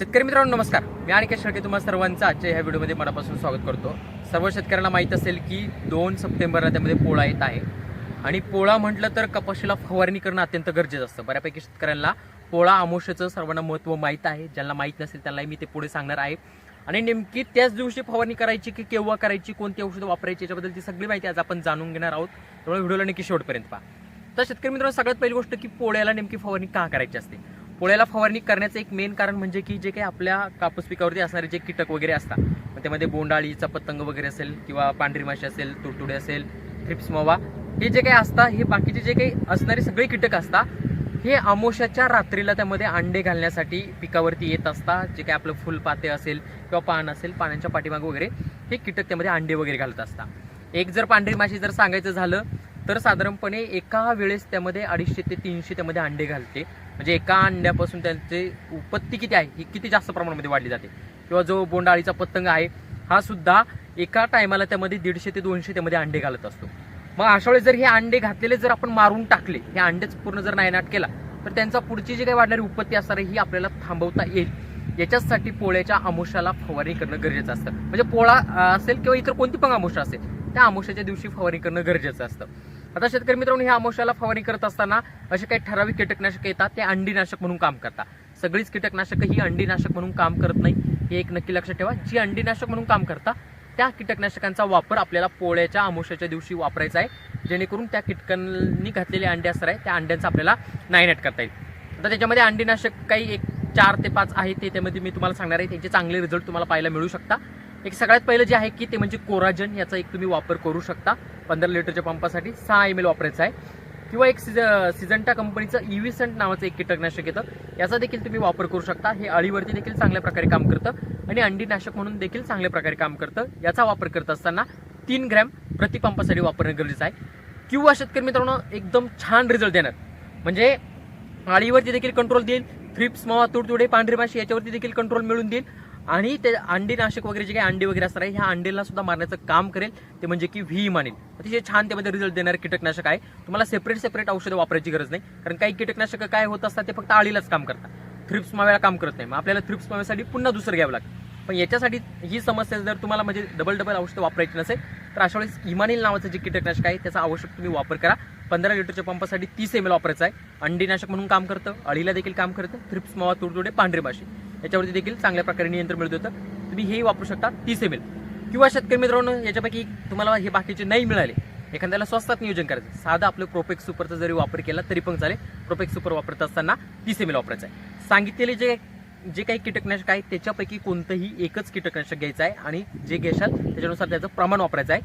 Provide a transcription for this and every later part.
शेतकरी मित्रांनो नमस्कार. मी आणि शेळके तुम्हाला सर्वांचं आजच्या ह्या व्हिडिओमध्ये मनापासून स्वागत करतो. सर्व शेतकऱ्यांना माहीत असेल की दोन सप्टेंबरला त्यामध्ये पोळा येत आहे. आणि पोळा म्हटलं तर कपाशीला फवारणी करणं अत्यंत गरजेचं असतं. बऱ्यापैकी शेतकऱ्यांना पोळा आमोशाचं सर्वांना महत्त्व माहीत आहे. ज्यांना माहीत नसेल त्यांनाही मी ते पुढे सांगणार आहे. आणि नेमकी त्याच दिवशी फवारणी करायची की केव्हा करायची कोणती औषधं वापरायची याच्याबद्दल ती सगळी माहिती आज आपण जाणून घेणार आहोत. त्यामुळे व्हिडिओला नक्की शेवटपर्यंत पहा. तर शेतकरी मित्रांनो सगळ्यात पहिली गोष्ट की पोळ्याला नेमकी फवारणी का करायची असते? पोळ्याला फवारणी करण्याचं एक मेन कारण म्हणजे की जे काही आपल्या कापूस पिकावरती असणारे जे कीटक वगैरे असतात मग त्यामध्ये बोंडाळीचा पतंग वगैरे असेल किंवा पांढरी माशी असेल तुडतुडे असेल थ्रिप्स मवा हे जे काही असतात हे बाकीचे जे काही असणारे सगळे कीटक असतात हे आमोशाच्या रात्रीला त्यामध्ये अंडे घालण्यासाठी पिकावरती येत असतात जे काही आपलं फुलपाते असेल किंवा पान असेल पानांच्या पाठीमागे वगैरे हे कीटक त्यामध्ये अंडे वगैरे घालत असतात. एक जर पांढरी माशी जर सांगायचं झालं तर साधारणपणे एका वेळेस त्यामध्ये अडीचशे ते तीनशे त्यामध्ये अंडे घालते. म्हणजे एका अंड्यापासून त्यांचे उत्पत्ती किती आहे ही किती जास्त प्रमाणामध्ये वाढली जाते. किंवा जो बोंडाळीचा पतंग आहे हा सुद्धा एका टायमाला त्यामध्ये दीडशे ते दोनशे त्यामध्ये अंडे घालत असतो. मग अशा वेळेस जर हे अंडे घातलेले जर आपण मारून टाकले हे अंडेच पूर्ण जर नायनाट केला तर त्यांचा पुढची जी काही वाढणारी उत्पत्ती असणार ही आपल्याला थांबवता येईल. याच्यासाठी पोळ्याच्या आमुष्याला फवारणी करणं गरजेचं असतं. म्हणजे पोळा असेल किंवा इतर कोणती पण आमुषा असेल त्या आमुष्याच्या दिवशी फवारणी करणं गरजेचं असतं. आता शेतकरी मित्रांनो ह्या आमुषाला फवारणी करत असताना असे काही ठराविक कीटकनाशक येतात ते अंडीनाशक म्हणून काम करतात. सगळीच कीटकनाशक ही अंडीनाशक म्हणून काम करत नाही हे एक नक्की लक्षात ठेवा. जी अंडीनाशक म्हणून काम करतात त्या कीटकनाशकांचा वापर आपल्याला पोळ्याच्या आमुषाच्या दिवशी वापरायचा आहे. जेणेकरून त्या कीटकांनी घातलेले अंडे असणार आहे त्या अंड्यांचा आपल्याला नायनाट करता येईल. आता त्याच्यामध्ये अंडीनाशक काही एक चार ते पाच आहे ते त्यामध्ये मी तुम्हाला सांगणार आहे. त्यांचे चांगले रिझल्ट तुम्हाला पाहायला मिळू शकता एक सगळ्यात पहिलं जे आहे की ते म्हणजे कोराजन याचा एक तुम्ही वापर करू शकता. पंधरा लिटरच्या पंपासाठी सहा एम एल वापरायचा आहे. किंवा एक सिज सिजंटा कंपनीचं इव्हिसंट नावाचं एक कीटकनाशक येतं. याचा देखील तुम्ही वापर करू शकता. हे अळीवरती देखील चांगल्या प्रकारे काम करतं. आणि अंडीनाशक म्हणून देखील चांगल्या प्रकारे काम करतं. याचा वापर करत असताना तीन ग्रॅम प्रतिपंपासाठी वापरणं गरजेचं आहे. किंवा शेतकरी मित्रांनो एकदम छान रिझल्ट देणार. म्हणजे अळीवरती देखील कंट्रोल देईल. थ्रिप्स मावा तुडतुडे पांढरी माशी याच्यावरती देखील कंट्रोल मिळून देईल. आणि ते अंडीनाशक वगैरे जे काही अंडी वगैरे असणार आहे ह्या अंडेला सुद्धा मारण्याचं काम करेल. ते म्हणजे की व्ही मानेल. अतिशय छान त्यामध्ये रिझल्ट देणारे कीटकनाशक आहे. तुम्हाला सेपरेट सेपरेट औषधं वापरायची गरज नाही. कारण काही कीटकनाशक काय होत असतात ते फक्त अळीलाच काम करतात. थ्रिप्स माव्याला काम करत नाही. मग आपल्याला थ्रिप्स माव्यासाठी पुन्हा दुसरं घ्यावं लागतं पण याच्यासाठी ही समस्या जर तुम्हाला म्हणजे डबल डबल औषधं वापरायची नसेल तर अशा वेळेस इमानिल नावाचं जे कीटकनाशक आहे त्याचा आवश्यक तुम्ही वापर करा. पंधरा लिटरच्या पंपासाठी तीस एम एल वापरायचं आहे. अंडीनाशक म्हणून काम करतं अळीला देखील काम करतं. थ्रिप्स मावा तुडतुडे पांढरे माशी याच्यावरती देखील चांगल्या प्रकारे नियंत्रण मिळत होतं. तुम्ही हेही वापरू शकता तीस एम एल किंवा शेतकरी मित्रांनो याच्यापैकी तुम्हाला हे बाकीचे नाही मिळाले. एखाद्याला स्वस्तात नियोजन करायचं साधं आपलं प्रोपेक्स सुपरचा जरी वापर केला तरी पण चालेल. प्रोपेक्स सुपर वापरत असताना तीस एम एल वापरायचं आहे. सांगितलेले जे जे काही कीटकनाशक आहे त्याच्यापैकी कोणतंही एकच कीटकनाशक घ्यायचं आहे आणि जे घेशाल त्याच्यानुसार त्याचं प्रमाण वापरायचं आहे.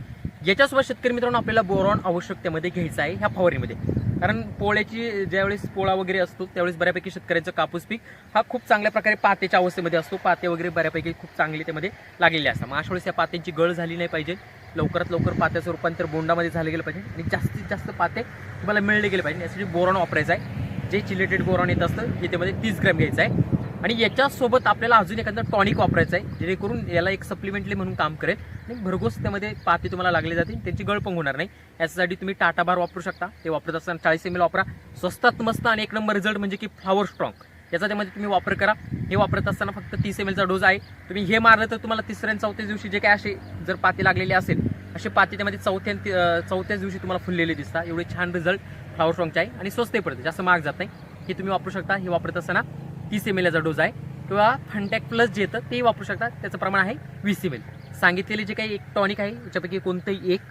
याच्यासोबत शेतकरी मित्रांनो आपल्याला बोरॉन आवश्यकतेमध्ये घ्यायचं आहे ह्या फवारीमध्ये कारण पोळ्याची ज्यावेळेस पोळा वगैरे असतो त्यावेळेस बऱ्यापैकी शेतकऱ्याचं कापूस पीक हा खूप चांगल्या प्रकारे पातेच्या अवस्थेमध्ये असतो. पाते वगैरे बऱ्यापैकी खूप चांगले त्यामध्ये लागलेले असतात. मग अशा वेळेस या पात्यांची गळ झाली नाही पाहिजे. लवकरात लवकर पात्याचं रूपांतर बोंडामध्ये झालं गेलं पाहिजे. आणि जास्तीत जास्त पाते तुम्हाला मिळले गेले पाहिजे. यासाठी बोरॉन वापरायचं आहे. जे चिलेटेड बोरॉन येत असतं हे त्यामध्ये तीस ग्रॅम घ्यायचं आहे. आणि याच्यासोबत आपल्याला अजून एखादं टॉनिक वापरायचं आहे जेणेकरून याला एक सप्लिमेंटली म्हणून काम करेल. आणि भरघोस त्यामध्ये पाते तुम्हाला लागले जातील त्यांची गळपंग होणार नाही. याच्यासाठी तुम्ही टाटा बार वापरू शकता. ते वापरत असताना चाळीस एम एल वापरा. स्वस्तात मस्त आणि एक नंबर रिझल्ट म्हणजे की फ्लॉवर स्ट्रॉंग याचा त्यामध्ये तुम्ही वापर करा. हे वापरत असताना फक्त तीस एम एलचा डोस आहे. तुम्ही हे मारलं तर तुम्हाला तिसऱ्या आणि चौथ्या दिवशी जे काय असे जर पाते लागलेले असेल असे पाते त्यामध्ये चौथ्या चौथ्याच दिवशी तुम्हाला फुललेले दिसतात. एवढे छान रिझल्ट फ्लॉवर स्ट्रॉंगचे आहे. आणि स्वस्तही पडते जास्त महाग जात नाही. हे तुम्ही वापरू शकता. हे वापरत असताना तीस एम एलचा डोस आहे. किंवा फंटॅक प्लस जे येतं ते वापरू शकता. त्याचं प्रमाण आहे वीस एम एल सांगितलेले जे काही एक टॉनिक आहे याच्यापैकी कोणतंही एक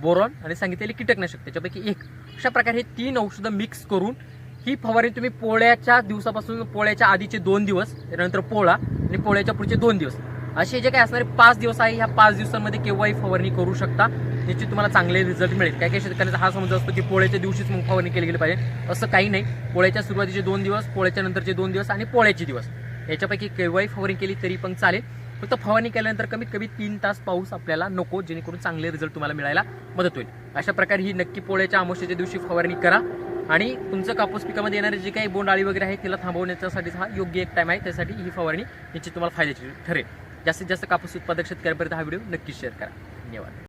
बोरॉन आणि सांगितलेले कीटकनाशक त्याच्यापैकी एक. अशा प्रकारे हे तीन औषधं मिक्स करून ही फवारणी तुम्ही पोळ्याच्या दिवसापासून पोळ्याच्या आधीचे दोन दिवस त्यानंतर पोळा आणि पोळ्याच्या पुढचे दोन दिवस. असे जे काही असणारे पाच दिवस आहे ह्या पाच दिवसांमध्ये केव्हाही फवारणी करू शकता. निश्चित तुम्हाला चांगले रिझल्ट मिळेल. काय काही शेतकऱ्यांचा हा समज असतो की पोळ्याच्या दिवशीच मग फवारणी केली गेली पाहिजे. असं काही नाही. पोळ्याच्या सुरुवातीचे दोन दिवस पोळ्याच्या नंतरचे दोन दिवस आणि पोळ्याचे दिवस. याच्यापैकी केव्हाही फवारणी केली तरी पण चालेल. फक्त फवारणी केल्यानंतर कमीत कमी तीन तास पाऊस आपल्याला नको जेणेकरून चांगले रिझल्ट तुम्हाला मिळायला मदत होईल. अशा प्रकारे ही नक्की पोळ्याच्या अमावस्येच्या दिवशी फवारणी करा. आणि तुमचं कापूस पिकामध्ये येणारे जे काही बोंडाळी वगैरे आहे त्याला थांबवण्याच्यासाठी हा योग्य एक टाईम आहे. त्यासाठी ही फवारणी निश्चित तुम्हाला फायद्याची ठरेल. जास्तीत जास्त कापूस उत्पादक शेतकऱ्यांपर्यंत हा व्हिडिओ नक्की शेअर करा. धन्यवाद.